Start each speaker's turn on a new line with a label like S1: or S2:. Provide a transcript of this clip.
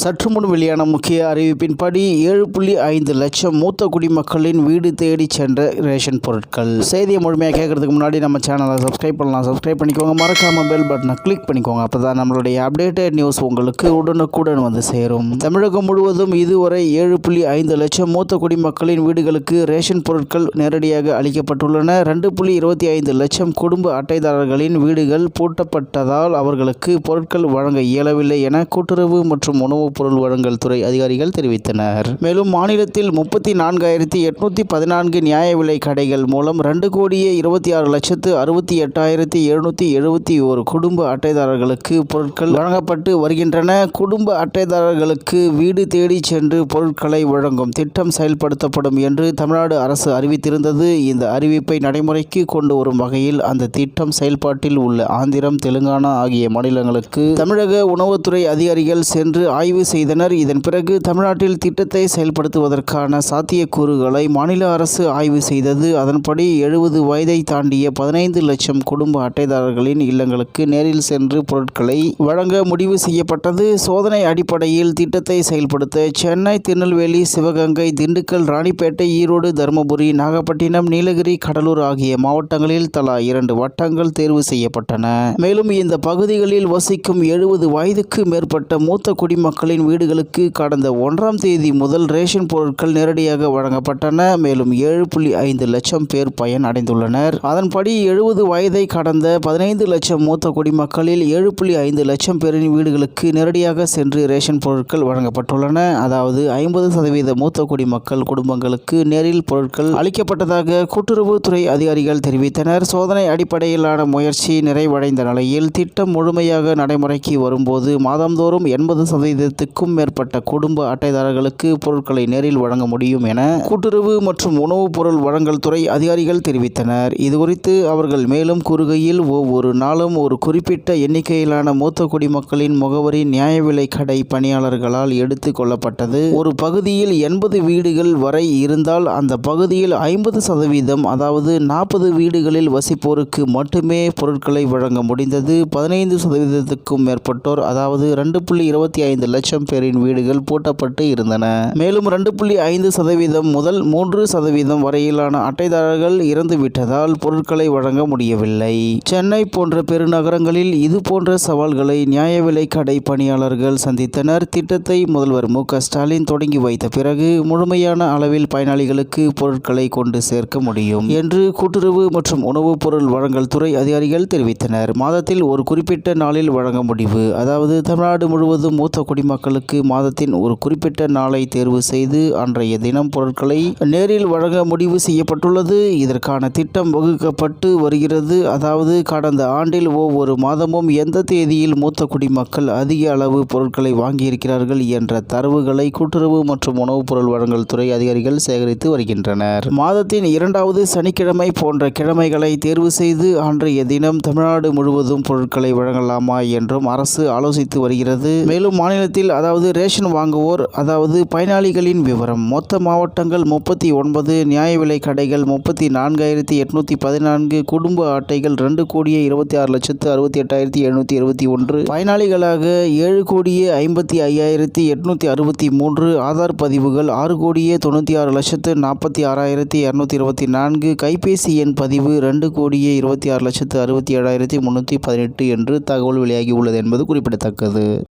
S1: சற்று முன் வெளியான முக்கிய அறிவிப்பின்படி ஏழு புள்ளி ஐந்து லட்சம் மூத்த குடிமக்களின் வீடு தேடி சென்ற ரேஷன் பொருட்கள். செய்தியை முழுமையாக கேட்கறதுக்கு முன்னாடி நம்ம சேனலை சப்ஸ்கிரைப் பண்ணலாம். சப்ஸ்கிரைப் பண்ணிக்கோங்க. மறக்காம பெல் பட்டனை கிளிக் பண்ணிக்கோங்க. அப்போ தான் நம்மளுடைய அப்டேட்டட் நியூஸ் உங்களுக்கு உடனுக்குடன் வந்து சேரும். தமிழகம் முழுவதும் இதுவரை ஏழு புள்ளி ஐந்து லட்சம் மூத்த குடிமக்களின் வீடுகளுக்கு ரேஷன் பொருட்கள் நேரடியாக அளிக்கப்பட்டுள்ளன. ரெண்டு புள்ளி இருபத்தி ஐந்து லட்சம் குடும்ப அட்டைதாரர்களின் வீடுகள் பூட்டப்பட்டதால் அவர்களுக்கு பொருட்கள் வழங்க இயலவில்லை என கூட்டுறவு மற்றும் உணவு உணவுப் பொருள் வழங்கல் துறை அதிகாரிகள் தெரிவித்தனர். மேலும் மாநிலத்தில் முப்பத்தி நான்காயிரத்தி எட்நூத்தி பதினான்கு நியாய விலை கடைகள் மூலம் ரெண்டு கோடியே இருபத்தி ஆறு லட்சத்து அறுபத்தி எட்டாயிரத்தி எழுநூத்தி எழுபத்தி ஒரு குடும்ப அட்டைதாரர்களுக்கு பொருட்கள் வழங்கப்பட்டு வருகின்றன. குடும்ப அட்டைதாரர்களுக்கு வீடு தேடி சென்று பொருட்களை வழங்கும் திட்டம் செயல்படுத்தப்படும் என்று தமிழ்நாடு அரசு அறிவித்திருந்தது. இந்த அறிவிப்பை நடைமுறைக்கு கொண்டு வரும் வகையில் அந்த திட்டம் செயல்பாட்டில் உள்ள ஆந்திரம் தெலுங்கானா ஆகிய மாநிலங்களுக்கு தமிழக உணவுத்துறை அதிகாரிகள் சென்று ஆய்வு செய்தனர். இதன் பிறகு தமிழ்நாட்டில் திட்டத்தை செயல்படுத்துவதற்கான சாத்தியக்கூறுகளை மாநில அரசு ஆய்வு செய்தது. அதன்படி எழுபது வயதை தாண்டிய பதினைந்து லட்சம் குடும்ப அட்டைதாரர்களின் இல்லங்களுக்கு நேரில் சென்று பொருட்களை வழங்க முடிவு செய்யப்பட்டது. சோதனை அடிப்படையில் திட்டத்தை செயல்படுத்த சென்னை திருநெல்வேலி சிவகங்கை திண்டுக்கல் ராணிப்பேட்டை ஈரோடு தருமபுரி நாகப்பட்டினம் நீலகிரி கடலூர் ஆகிய மாவட்டங்களில் தலா இரண்டு வட்டங்கள் தேர்வு செய்யப்பட்டன. மேலும் இந்த பகுதிகளில் வசிக்கும் எழுபது வயதுக்கு மேற்பட்ட மூத்த குடிமக்கள் குடிமக்களின் வீடுகளுக்கு கடந்த ஒன்றாம் தேதி முதல் ரேஷன் பொருட்கள் நேரடியாக வழங்கப்பட்டன. மேலும் ஏழு புள்ளி ஐந்து லட்சம் பேர் பயன் அடைந்துள்ளனர் அதன்படி எழுபது வயதை கடந்த பதினைந்து லட்சம் மூத்த குடிமக்களில் ஏழு புள்ளி ஐந்து லட்சம் பேரின் வீடுகளுக்கு நேரடியாக சென்று ரேஷன் பொருட்கள் வழங்கப்பட்டுள்ளன. அதாவது ஐம்பது சதவீத மூத்த குடிமக்கள் குடும்பங்களுக்கு நேரில் பொருட்கள் அளிக்கப்பட்டதாக கூட்டுறவுத்துறை அதிகாரிகள் தெரிவித்தனர். சோதனை அடிப்படையிலான முயற்சி நிறைவடைந்த நிலையில் திட்டம் முழுமையாக நடைமுறைக்கு வரும்போது மாதந்தோறும் எண்பது சதவீத ஆயிரத்துக்கும் மேற்பட்ட குடும்ப அட்டைதாரர்களுக்கு பொருட்களை நேரில் வழங்க முடியும் என கூட்டுறவு மற்றும் உணவுப் பொருள் வழங்கல் துறை அதிகாரிகள் தெரிவித்தனர். இதுகுறித்து அவர்கள் மேலும் கூறுகையில் ஒவ்வொரு நாளும் ஒரு குறிப்பிட்ட எண்ணிக்கையிலான மூத்த குடிமக்களின் முகவரி நியாய விலை கடை பணியாளர்களால் எடுத்து கொள்ளப்பட்டது. ஒரு பகுதியில் எண்பது வீடுகள் வரை இருந்தால் அந்த பகுதியில் ஐம்பது சதவீதம் அதாவது நாற்பது வீடுகளில் வசிப்போருக்கு மட்டுமே பொருட்களை வழங்க முடிந்தது. பதினைந்து சதவீதத்துக்கும் மேற்பட்டோர் அதாவது ரெண்டு புள்ளி இருபத்தி ஐந்து லட்சம் பேரின் வீடுகள் பூட்டப்பட்டு இருந்தன. மேலும் ரெண்டு புள்ளி ஐந்து சதவீதம் முதல் மூன்று சதவீதம் வரையிலான அட்டைதாரர்கள் இறந்துவிட்டதால் பொருட்களை வழங்க முடியவில்லை. சென்னை போன்ற பெருநகரங்களில் இது போன்ற சவால்களை நியாய விலை கடை பணியாளர்கள் சந்தித்தனர். திட்டத்தை முதல்வர் மு. ஸ்டாலின் தொடங்கி வைத்த பிறகு முழுமையான அளவில் பயனாளிகளுக்கு பொருட்களை கொண்டு சேர்க்க முடியும் என்று கூட்டுறவு மற்றும் உணவுப் பொருள் வழங்கல் துறை அதிகாரிகள் தெரிவித்தனர். மாதத்தில் ஒரு குறிப்பிட்ட நாளில் வழங்க முடிவு. அதாவது தமிழ்நாடு முழுவதும் மூத்த மக்களுக்கு மாதத்தின் ஒரு குறிப்பிட்ட நாளை தேர்வு செய்து அன்றைய தினம் பொருட்களை நேரில் வழங்க முடிவு செய்யப்பட்டுள்ளது. இதற்கான திட்டம் வகுக்கப்பட்டு வருகிறது. அதாவது கடந்த ஆண்டில் ஒவ்வொரு மாதமும் எந்த தேதியில் மூத்த குடிமக்கள் அதிக அளவு பொருட்களை வாங்கியிருக்கிறார்கள் என்ற தரவுகளை கூட்டுறவு மற்றும் உணவுப் பொருள் வழங்கல் துறை அதிகாரிகள் சேகரித்து வருகின்றனர். மாதத்தின் இரண்டாவது சனிக்கிழமை போன்ற கிழமைகளை தேர்வு செய்து அன்றைய தினம் தமிழ்நாடு முழுவதும் பொருட்களை வழங்கலாமா என்றும் அரசு ஆலோசித்து வருகிறது. மேலும் மாநிலத்தில் அதாவது ரேஷன் வாங்குவோர் அதாவது பயனாளிகளின் விவரம். மொத்த மாவட்டங்கள் முப்பத்தி ஒன்பது நியாய விலை கடைகள் முப்பத்தி நான்காயிரத்தி எட்நூத்தி பதினான்கு குடும்ப அட்டைகள் ரெண்டு கோடியே இருபத்தி ஆறு லட்சத்து அறுபத்தி எட்டாயிரத்தி எழுநூற்றி இருபத்தி ஒன்று. பயனாளிகளாக ஏழு கோடியே ஐம்பத்தி ஐயாயிரத்தி எட்நூற்றி அறுபத்தி மூன்று ஆதார் பதிவுகள் ஆறு கோடியே தொண்ணூற்றி ஆறு லட்சத்து நாற்பத்தி ஆறாயிரத்தி இரநூத்தி இருபத்தி நான்கு கைபேசி எண் பதிவு ரெண்டு கோடியே இருபத்தி ஆறு லட்சத்து அறுபத்தி ஏழாயிரத்தி முந்நூற்றி பதினெட்டு என்று தகவல் வெளியாகி உள்ளது என்பது குறிப்பிடத்தக்கது.